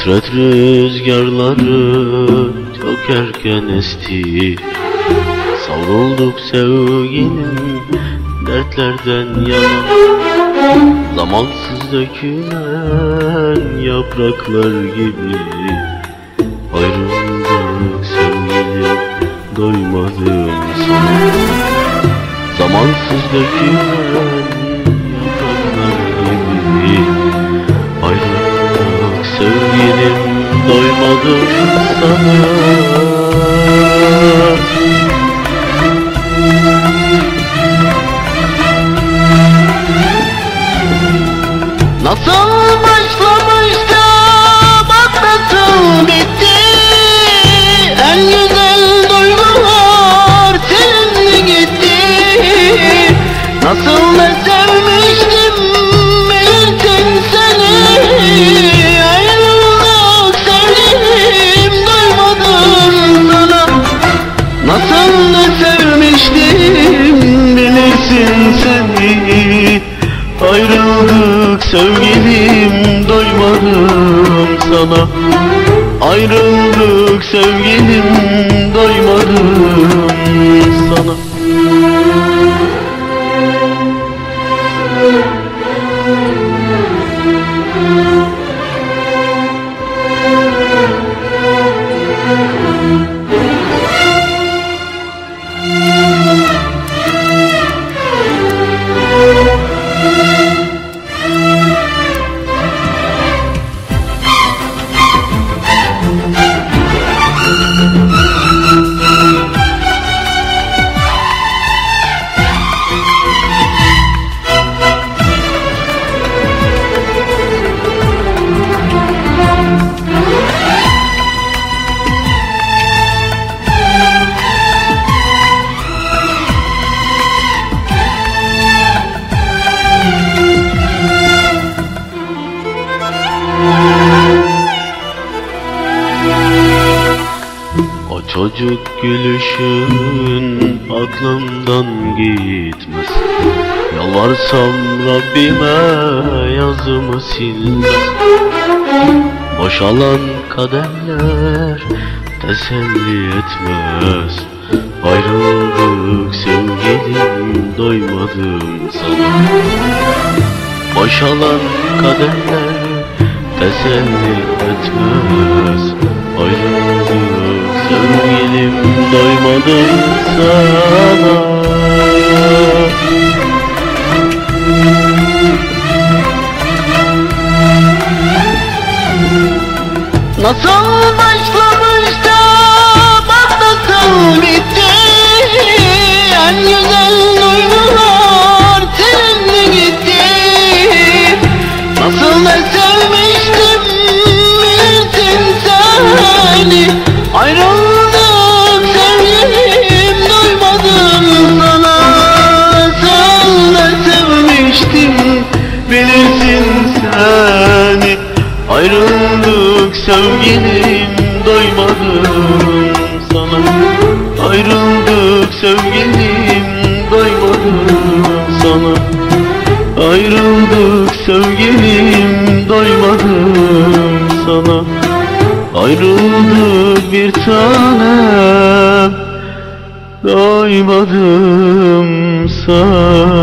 Hasret rüzgarları çok erken esti. Savrulduk sevgilim dertlerden yana. Zamansız dökülen yapraklar gibi Ayrıldık sevgilim doymadım sana Zamansız dökülen doymadım sana Nasıl başlamıştı bak nasıl bitti? En güzel duygular silindi gitti. Nasıl da bilirsin seni Ayrıldık sevgilim doymadım sana. Ayrıldık sevgilim doymadım sana O çocuk gülüşün aklımdan gitmez. Yalvarsam Rabbime yazımı silmez. Boşalan kaderler teselli etmez. Ayrıldık sevgilim doymadım sana. Boşalan kaderler teselli etmez doymadım sana sevgilim doymadım sana. Ayrıldık sevgilim doymadım sana. Ayrıldık sevgilim doymadım sana. Ayrıldık bir tanem doymadım sana